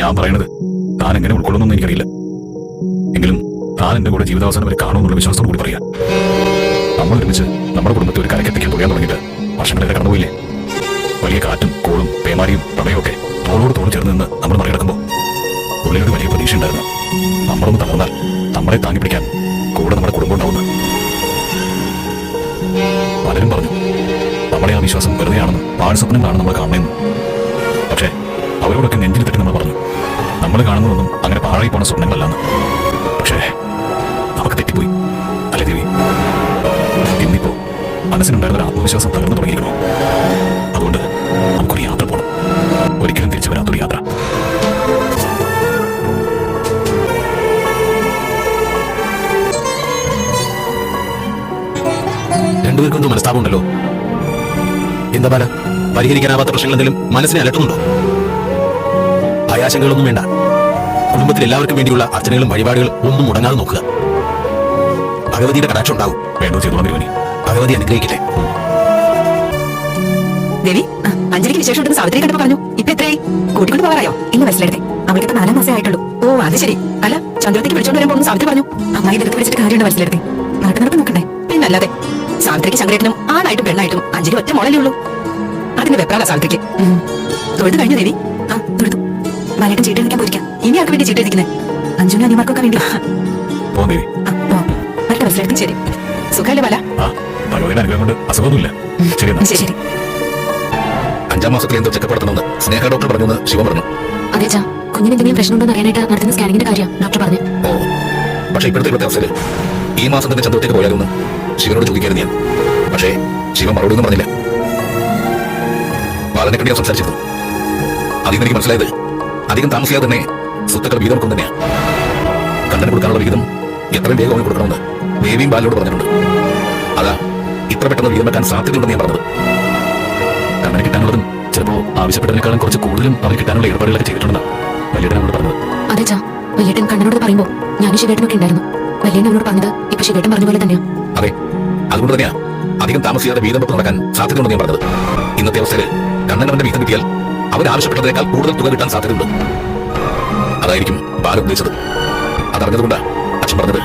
ഞാൻ പറയണത് താൻ എങ്ങനെ ഉൾക്കൊള്ളുന്നു എനിക്കറിയില്ല. എങ്കിലും താൻ എന്റെ കൂടെ ജീവിതാവസാനം വരെ കാണുമെന്നുള്ള വിശ്വാസം കൂടി പറയാം നമ്മൾ ഒരുമിച്ച് നമ്മുടെ കുടുംബത്തെ ഒരു കരക്കെത്തിക്കാൻ തുഴയാൻ തുടങ്ങിയിട്ട് വർഷങ്ങളിലെ കടന്നുപോയില്ലേ? വലിയ കാറ്റും കോളും പേമാരിയും പ്രളയമൊക്കെ തോളോട് തോളം ചേർന്ന് നിന്ന് നമ്മൾ മറികടക്കുമ്പോൾ ഉള്ളിലൊരു വലിയ പ്രതീക്ഷ ഉണ്ടായിരുന്നു. നമ്മളൊന്ന് തകർന്നാൽ നമ്മളെ താങ്ങി പിടിക്കാൻ കൂടെ നമ്മുടെ കുടുംബം ഉണ്ടാവുന്നു പലരും പറഞ്ഞു നമ്മുടെ ആ വിശ്വാസം വെറുതെയാണെന്ന് പാഴ്സ്വപ്നങ്ങളാണ് നമ്മൾ കാണുന്നതെന്ന് പക്ഷേ അവരോടൊക്കെ നെഞ്ചിൽ തട്ടി നമ്മൾ പറഞ്ഞു നമ്മൾ കാണുന്നതൊന്നും അങ്ങനെ പാഴായി പോണ സ്വപ്നങ്ങളല്ലാന്ന്. പക്ഷേ നമുക്ക് തെറ്റിപ്പോയി. അല്ലേ ദേവി? ഇന്നിപ്പോ മനസ്സിനുണ്ടായിരുന്ന ഒരു ആത്മവിശ്വാസം തകർന്നു തുടങ്ങിയിരുന്നു അതുകൊണ്ട് നമുക്കൊരു യാത്ര പോകണം ഒരിക്കലും തിരിച്ചു വരാത്തൊരു യാത്ര. രണ്ടുപേർക്കൊന്നും മനസ്താപമുണ്ടല്ലോ. എന്താ ബാല? പരിഹരിക്കാനാവാത്ത പ്രശ്നങ്ങൾ എന്തെങ്കിലും മനസ്സിനെ അലട്ടുന്നുണ്ടോ? ഭയാശങ്കകളൊന്നും വേണ്ട. കുടുംബത്തിൽ എല്ലാവർക്കും വേണ്ടിയുള്ള അർച്ചനകളും വഴിപാടുകളും ഒന്നും മുടങ്ങാതെ നോക്കുക. ഭഗവതിയുടെ കടാക്ഷം ഉണ്ടാവും. വേണ്ടോ ചെയ്തോളാം തിരുവനി ഭഗവതി അനുഗ്രഹിക്കട്ടെ. ദേവി അഞ്ജലിക്ക് വിശേഷം ഉണ്ടെന്ന് സാവിത്രി കണ്ടപ്പോ പറഞ്ഞു. ഇപ്പൊ എത്രയായി? കൂട്ടിക്കൊണ്ട് പോകാറായോ? ഇന്ന് ബസ്സിലെടുത്തെ അവൾക്ക് നാലാം മാസേ ആയിട്ടുള്ളൂ. ഓ അത് ശരി. അല്ല ചന്ദ്രത്തേക്ക് വിളിച്ചോണ്ട് വരുമ്പോൾ സാവിത്രി പറഞ്ഞു. അമ്മായി നിരത്ത് വിളിച്ചിട്ട് കാര്യമുണ്ട് ബസ്സിലെടുത്തെ നാട്ടു നടപ്പ് നോക്കണ്ടേ? പിന്നല്ലാതെ. സാവിത്രിക്ക് ശങ്കരേട്ടനും ആണായിട്ടും പെണ്ണായിട്ടും അഞ്ജലി ഒറ്റ മോളല്ലേ ഉള്ളൂ. അതിന്റെ വെപ്രാല സാവിത്രിക്ക്. തൊഴുത് കഴിഞ്ഞു ദേവി. വൈകിട്ട് ചീട്ട് എഴുതിക്കാൻ പോയിരിക്കാം. ഇനി ആർക്ക് വേണ്ടി ചീട്ട് എഴുതിക്കുന്നത് അഞ്ജുനും അനിമാർക്കൊക്കെ വേണ്ടി. ശരി. സുഖമല്ലേ വല ആ ഭഗവതിയുടെ അനുഗ്രഹം കൊണ്ട് അസുഖമൊന്നുമില്ല. ശരി ശരി ശരി. അഞ്ചാം മാസത്തിൽ എന്തോ ചെക്കപ്പ് നടത്തണമെന്ന് സ്നേഹ ഡോക്ടർ പറഞ്ഞു പറഞ്ഞു. അതെ ചാ കുഞ്ഞിന് എന്തെങ്കിലും പ്രശ്നമുണ്ടോ അറിയാനായിട്ട് നടത്തുന്ന സ്കാനിങ്ങിന്റെ കാര്യം ഡോക്ടർ പറഞ്ഞു. ഓ പക്ഷെ ഇപ്പോഴത്തെ ഇപ്പോഴത്തെ അവസ്ഥയിൽ ഈ മാസം തന്നെ ചന്ദ്രത്തേക്ക് പോയാലൊന്ന് ശിവനോട് ചോദിക്കായിരുന്നു ഞാൻ. പക്ഷേ ശിവൻ മറുപടി ഒന്നും പറഞ്ഞില്ല. ബാലനെ കണ്ടി ഞാൻ സംസാരിച്ചിരുന്നു. അതിൽ എനിക്ക് മനസ്സിലായത് അധികം താമസിയാതെ തന്നെ സ്വത്തുക്കൾ വീതം വെക്കും തന്നെയാണ് കണ്ണന് കൊടുക്കാനുള്ള വിഹിതം എത്രയും വേഗം അവന് കൊടുക്കണമെന്ന് ദേവിയും ബാലിനോട് പറഞ്ഞിട്ടുണ്ട്. അതാ ഇത്ര പെട്ടെന്ന് വീതം വെക്കാൻ സാധ്യതയുണ്ടെന്ന് ഞാൻ പറഞ്ഞത്. കണ്ണന് കിട്ടാനുള്ളതും ചിലപ്പോൾ ആവശ്യപ്പെട്ടതിനേക്കാളും കുറച്ച് കൂടുതലും അവർ കിട്ടാനുള്ള ഏർപ്പാടുകളൊക്കെ ചെയ്തിട്ടുണ്ടെന്ന് വലിയ എന്നോട് പറഞ്ഞത്. അതെ ചാ വല്യേട്ടൻ കണ്ണനോട് പറയുമ്പോൾ ഞാനും ശിവേട്ടനൊക്കെ ഉണ്ടായിരുന്നു. വലിയ അവനോട് പറഞ്ഞത് ഇപ്പൊ ശിവേട്ടൻ പറഞ്ഞ പോലെ തന്നെയാ. അതെ അതുകൊണ്ട് തന്നെയാ അധികം താമസിയാതെ വീതം വെപ്പ് നടക്കാൻ സാധ്യതയുണ്ടെന്ന് ഞാൻ പറഞ്ഞത്. ഇന്നത്തെ അവസ്ഥയിൽ കണ്ണൻ അവന്റെ വീതം കിട്ടിയാൽ അവർ ആവശ്യപ്പെട്ടതിനേക്കാൾ കൂടുതൽ തുക കിട്ടാൻ സാധ്യതയുണ്ട്. അതായിരിക്കും ബാല ഉദ്ദേശിച്ചത്. അതറിഞ്ഞതുകൊണ്ടാ അച്ഛൻ പറഞ്ഞത്.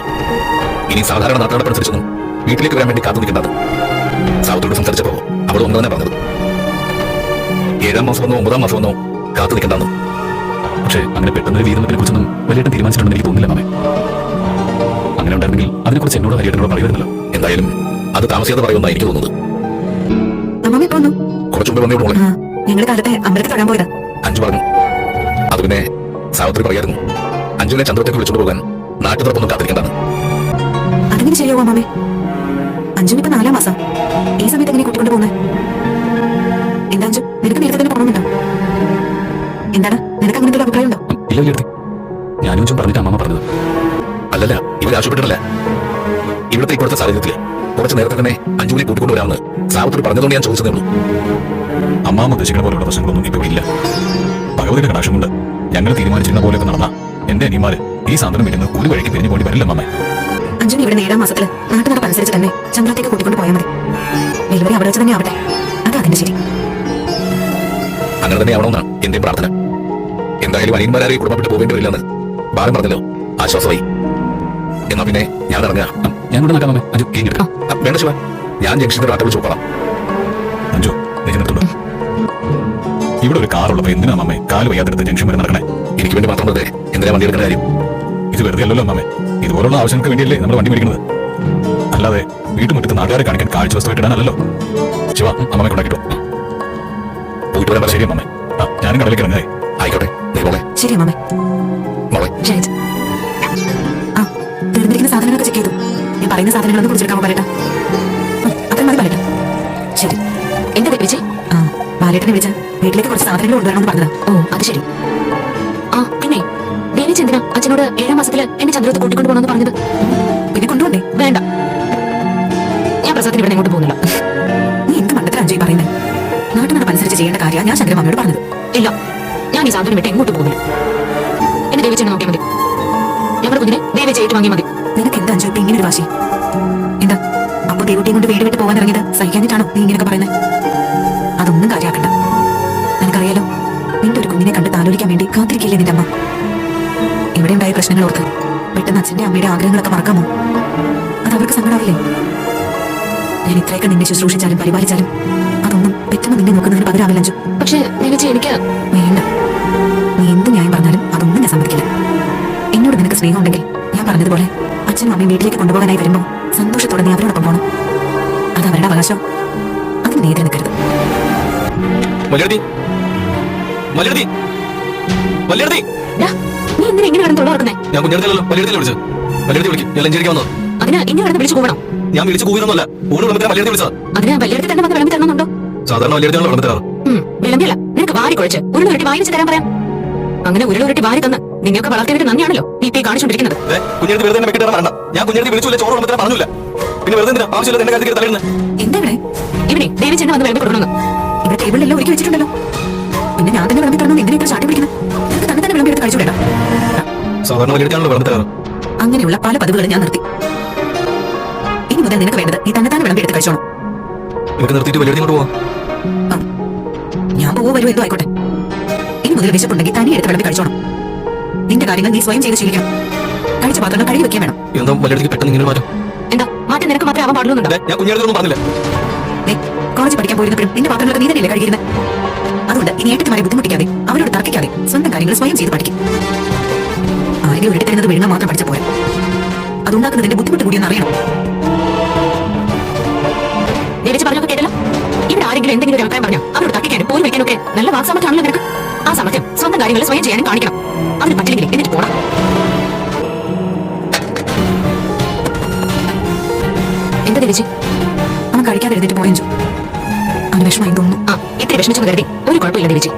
ഇനി സാധാരണ നാട്ടുകാരനുസരിച്ചൊന്നും വീട്ടിലേക്ക് വരാൻ വേണ്ടി കാത്തു നിൽക്കേണ്ടത്. സാവത്തോട് സംസാരിച്ചപ്പോ അവൾ ഒന്ന് തന്നെ പറഞ്ഞത്. ഏഴാം മാസം വന്നോ ഒമ്പതാം മാസം വന്നോ കാത്തു നിൽക്കണ്ടെന്ന്. പക്ഷേ അങ്ങനെ പെട്ടെന്ന് ഒരു വീതത്തിനെ കുറിച്ചൊന്നും വലിയേട്ടൻ തീരുമാനിച്ചിട്ടുണ്ടെന്ന് എനിക്ക് തോന്നുന്നില്ല മാമേ. അങ്ങനെ ഉണ്ടായിരുന്നെങ്കിൽ അതിനെക്കുറിച്ച് എന്നോട് വലിയേട്ടനോട് പറയുമായിരുന്നല്ലോ. എന്തായാലും അത് താമസിയാതെ പറയുമെന്നാണ് എനിക്ക് തോന്നുന്നത്. വന്നേ ഇപ്പൊ ഞങ്ങൾ കാലത്തെ അമ്പലത്തിൽ തൊഴാൻ പോയത്. അഞ്ചു പറഞ്ഞു അത് പിന്നെ സാവിത്രി പറയായിരുന്നു അഞ്ജുനെ ചന്ദ്രത്തേക്ക് വിളിച്ചോണ്ട് പോകാൻ നാട്ടുതറപ്പൊന്നും കാത്തിരിക്കണ്ടാണ് അതെങ്ങനെ ശരിയാവോ മാമേ? അഞ്ജുന് ഇപ്പൊ നാലാം മാസം. ഈ സമയത്ത് എങ്ങനെ കൂട്ടിക്കൊണ്ട് പോകുന്നത് എന്താ അഞ്ജു നിനക്ക് നേരത്തെ തന്നെ പോകണമെന്നുണ്ടോ എന്താണ്? നിനക്ക് അങ്ങനത്തെ ഒരു അഭിപ്രായം ഉണ്ടോ? ഇല്ല ഞാനും പറഞ്ഞിട്ട് അമ്മ പറഞ്ഞത്. അല്ലല്ല ഇവർ ആവശ്യപ്പെട്ടിട്ടില്ല. ഇവിടുത്തെ ഇപ്പോഴത്തെ സാഹചര്യത്തിൽ കുറച്ച് നേരത്തെ തന്നെ അഞ്ജുവിനെ കൂട്ടിക്കൊണ്ടുവരാമെന്ന് വരാമെന്ന് സാവിത്രി പറഞ്ഞതുകൊണ്ട് ഞാൻ ചോദിച്ചതേ ഉള്ളൂ. അമ്മാമ്മ ഉദ്ദേശിക്കുന്ന പോലെയുള്ള പ്രശ്നങ്ങളൊന്നും ഇപ്പോൾ ഇല്ല. ഭഗവതിയുടെ കടാക്ഷം കൊണ്ട് ഞങ്ങൾ തീരുമാനിച്ചിരുന്ന പോലെയൊക്കെ നടന്ന എന്റെ അനിമാര് ഈ സാന്ത്വനം വിടുന്ന ഒരു വഴിക്ക് പിരിഞ്ഞു പോയി വരില്ല അമ്മ അഞ്ജുന് ഇവിടെ ഏഴാം മാസത്തിൽ നാട്ടു നടപ്പനുസരിച്ച് തന്നെ ചന്ദ്രത്തേക്ക് കൂട്ടിക്കൊണ്ട് പോയാൽ മതി. ഡെലിവറി അവിടെ വെച്ച് തന്നെ ആവട്ടെ. അത് അതിന്റെ ശരി. അങ്ങനെ തന്നെ ആവണമെന്നാണ് എന്റെയും പ്രാർത്ഥന. എന്തായാലും അനിയന്മാരെ കുടുംബപ്പെട്ട് പോകേണ്ടി വരില്ലെന്ന് പറഞ്ഞല്ലോ. ആശ്വാസമായി. എന്നാ പിന്നെ ഞാൻ ഇറങ്ങാം ഞാൻ ഇവിടെ നിൽക്കാം അമ്മേ അഞ്ചു ആ, വേണ്ട ശിവ. ഞാൻ ജംഗ്ഷനിൽ വിളിച്ച് നോക്കാം അഞ്ചു നീ നിർത്തുള്ളൂ ഇവിടെ ഒരു കാറുള്ളപ്പോ എന്തിനാ അമ്മേ കാൽ വയ്യാത്തെടുത്ത് ജംഗ്ഷൻ വരെ നടക്കണേ. എനിക്ക് വേണ്ടി മാത്രം വെറുതെ എന്തിനാ വണ്ടി എടുക്കുന്ന കാര്യം? ഇത് വെറുതെ അല്ലല്ലോ അമ്മേ ഇതുപോലുള്ള ആവശ്യങ്ങൾക്ക് വേണ്ടിയല്ലേ നമ്മൾ വണ്ടി മേടിക്കുന്നത്? അല്ലാതെ വീട്ടുമുറ്റത്ത് നാട്ടുകാരെ കാണിക്കാൻ കാഴ്ച വസ്തുവായിട്ട് ഇടാനല്ലോ ശിവ അമ്മയെ കൊണ്ടാക്കിട്ടോ. പോയിട്ട് വരാൻ ശരി അമ്മേ ആ ഞാനും കടലേക്ക് ഇറങ്ങായി ആയിക്കോട്ടെ നീ മോളെ. ശരി അമ്മാമേ. മോളെ. ആ തീർന്നിരിക്കുന്ന സാധനങ്ങളൊക്കെ ചെക്ക് ചെയ്തു. ഞാൻ പറയുന്ന സാധനങ്ങളൊന്നും കുറിച്ചെടുക്കാമോ പറയട്ടെ അത്ര മതി പറയട്ടെ ശരി. എന്താ വിജയ്? ആ ബാലേട്ടനെ വിളിച്ച വീട്ടിലേക്ക് കുറച്ച് സാധനങ്ങൾ കൊണ്ടുവരണമെന്ന് പറഞ്ഞതാ. ഓ അത് ശരി. ആ പിന്നെ ദേവി എന്തിനാ അച്ഛനോട് ഏഴാം മാസത്തിൽ എന്നെ ചന്ദ്രത്ത് കൂട്ടിക്കൊണ്ടു പോകണമെന്ന് പറഞ്ഞത്? പിന്നെ കൊണ്ടുപോണ്ടേ? വേണ്ട. ഞാൻ പ്രസവത്തിന് ഇവിടെ ഇങ്ങോട്ട് പോകുന്നില്ല. നീ എന്ത് മണ്ടത്തിൽ അഞ്ജലി പറയുന്നത് നാട്ടിൽ നടപ്പനുസരിച്ച് ചെയ്യേണ്ട കാര്യം ഞാൻ ചന്ദ്രമാമയോട് പറഞ്ഞത്. ഇല്ല ഞാൻ ഈ സാധനം വിട്ട് എങ്ങോട്ട് പോകുന്നില്ല. എന്നെ ദേവിച്ചെന്നെ നോക്കിയാൽ മതി. ഞങ്ങളുടെ കുഞ്ഞിനെ ദേവിച്ച് ഏറ്റു വാങ്ങിയാൽ മതി. നിനക്ക് എന്താ അഞ്ചു ഇങ്ങനെ ഒരു വാശി? എന്താ? അപ്പൊ ദേവുട്ടിയും കൊണ്ട് വീട് വിട്ട് പോകാൻ ഇറങ്ങിയത് സഹിക്കാനിട്ടാണോ നീ ഇങ്ങനെയൊക്കെ പറയുന്നത് അതൊന്നും കാര്യമാക്കണ്ട നിനക്കറിയാലോ നിന്റെ ഒരു കുഞ്ഞിനെ കണ്ട് താലോലിക്കാൻ വേണ്ടി കാത്തിരിക്കില്ലേ നിന്റെ അമ്മ? ഇവിടെ ഉണ്ടായ പ്രശ്നങ്ങൾ ഓർത്ത് പെട്ടെന്ന് അച്ഛന്റെ അമ്മയുടെ ആഗ്രഹങ്ങളൊക്കെ മറക്കാമോ? അത് അവർക്ക് സങ്കടാവില്ലേ? ഞാൻ ഇത്രയൊക്കെ നിന്നെ ശുശ്രൂഷിച്ചാലും പരിപാലിച്ചാലും അതൊന്നും പെട്ടെന്ന് നിന്നെ നോക്കുന്നതിന് പകരാവില്ല അഞ്ചു പക്ഷേ ദേവിച്ചി എനിക്ക് വേണ്ട. നീ എന്ത് ന്യായം പറഞ്ഞാലും അതൊന്നും ഞാൻ സമ്മതിക്കില്ല. എന്നോട് നിനക്ക് സ്നേഹം ഉണ്ടെങ്കിൽ ഞാൻ പറഞ്ഞതുപോലെ അച്ഛനും അമ്മയും വീട്ടിലേക്ക് കൊണ്ടുപോകാനായി വരുമ്പോൾ സന്തോഷത്തോടെ നീ അവരോടൊപ്പം പോകണം അത് അവരുടെ അവകാശം. അതിന് നീ എതിരെ നിൽക്കരുത് നീ എന്തിനാ ഇങ്ങനെ കിടന്ന് തുറക്കുന്നേ ഞാൻ കുഞ്ഞെടുത്തല്ലോ വിളിക്കും. ഞാൻ ലഞ്ചേരിക്കാൻ വന്നോ അതിന് ഇനി കിടന്ന് വിളിച്ചു കൂവണം? ഞാൻ വിളിച്ചു കൂവിയൊന്നുമല്ല ഊണ് വിളമ്പത്തിനാ മലയാളത്തിൽ വിളിച്ചത്. അതിന് വലിയടത്ത് തന്നെ വന്ന് വിളമ്പി തരണമെന്നുണ്ടോ സാധാരണ വിളമ്പിയല്ല. നിനക്ക് വാരി കുഴച്ച്. ഉരുളുരുട്ടി വായി വെച്ച് തരാൻ പറയാം. അങ്ങനെ ഉരുളുരട്ടി വാരി തന്ന് നിന്നെയൊക്കെ വളർത്തിയവര് നന്ദിയാണല്ലോ. നീ ഇപ്പൊ ഈ കാണിച്ചുകൊണ്ടിരിക്കുന്നത്. കുഞ്ഞെടുത്ത് വെറുതെ വെക്കിട്ട് വരണ്ട ഞാൻ കുഞ്ഞെടുത്ത് വിളിച്ചില്ല ചോറ് വിളമ്പത്തിനാ പറഞ്ഞില്ല. പിന്നെ വെറുതെ എന്തിനാ? ആവശ്യമില്ല എന്റെ കാര്യത്തിൽ തലയിടുന്നത് എന്താ ഇവിടെ? ഇവനെ ദേവി ചെന്ന് വന്ന് വിളമ്പി കൊടുക്കണം ഇവിടെ ടേബിളിലെല്ലാം ഒരുക്കി വെച്ചിട്ടുണ്ടല്ലോ. പിന്നെ ഞാൻ തന്നെ വിളമ്പി തരണം എന്തിനാ ഇത്ര ചാട്ടി പിടിക്കുന്നത് നിനക്ക് തന്നെ തന്നെ വിളമ്പി എടുത്ത് കഴിച്ചുകൂടാ സാധാരണ മലയാളത്തിലാണല്ലോ വിളമ്പത്തിനാറ് അങ്ങനെയുള്ള പല പതിവുകളും ഞാൻ നിർത്തി. ഇനി മുതൽ നിനക്ക് വേണ്ടത് നീ തന്നെ തന്നെ വിളമ്പി എടുത്ത് കഴിച്ചോണം. എനിക്ക് നിർത്തിയിട്ട് വലിയ ഇങ്ങോട്ട് പോവാം? ഞാൻ പോവോ വരുമോ എന്തോ ആയിക്കോട്ടെ. ഇനി മുതൽ വിശപ്പുണ്ടെങ്കിൽ തനി എടുത്ത് വിളമ്പി കഴിച്ചോണം. നിന്റെ കാര്യങ്ങൾ നീ സ്വയം ചെയ്ത് ശീലിക്കണം. കഴിച്ച പാത്രങ്ങൾ കഴുകി വെക്കാൻ വേണം. എന്താ മലയാളത്തിൽ പെട്ടെന്ന് ഇങ്ങനെ മാറ്റം? എന്താ? മാറ്റം നിനക്ക് മാത്രമേ ആവാൻ പാടുള്ളൂ ഞാൻ ഒന്നും പറഞ്ഞില്ല. നീ കോളേജ് പഠിക്കാൻ പോയിരുന്നപ്പോഴും നിന്റെ പാത്രങ്ങളൊക്കെ നീ തന്നെയല്ലേ കഴുകിയിരുന്നത് അതുകൊണ്ട് ഇനി ഏട്ടത്തിമാരെ ബുദ്ധിമുട്ടിക്കാതെ അവരോട് തർക്കിക്കാതെ സ്വന്തം കാര്യങ്ങൾ സ്വയം ചെയ്ത് പഠിക്കും. ആരെങ്കിലും ഒരിടത്ത് തരുന്നത് വിഴുങ്ങാൻ മാത്രം പഠിച്ച പോരാ. അതുണ്ടാക്കുന്നതിന്റെ ബുദ്ധിമുട്ട് കൂടിയെന്ന് അറിയണം. പറഞ്ഞൊക്കെ കേട്ടല്ലോ? ഇവിടെ ആരെങ്കിലും എന്തെങ്കിലും ഒരു അഭിപ്രായം പറഞ്ഞോ അവരോട് തട്ടിക്കാനും പോലും വെക്കാനൊക്കെ നല്ല വാക്സാമത്താണല്ലോ നിനക്ക്. ആ സമയത്ത് സ്വന്തം കാര്യങ്ങൾ സ്വയം ചെയ്യാനും കാണിക്കണം. അതിന് പറ്റില്ലെങ്കിൽ എന്നിട്ട് പോണം. എന്താ ദേവിച്ച്? അവൻ കഴിക്കാതെ എഴുതിട്ട് പോയഞ്ചു അവന് വിഷമായി തോന്നുന്നു. ആ ഇത്തിരി വിഷമിച്ചെന്ന് കരുതി ഒരു കുഴപ്പമില്ല ദേവിച്ച്.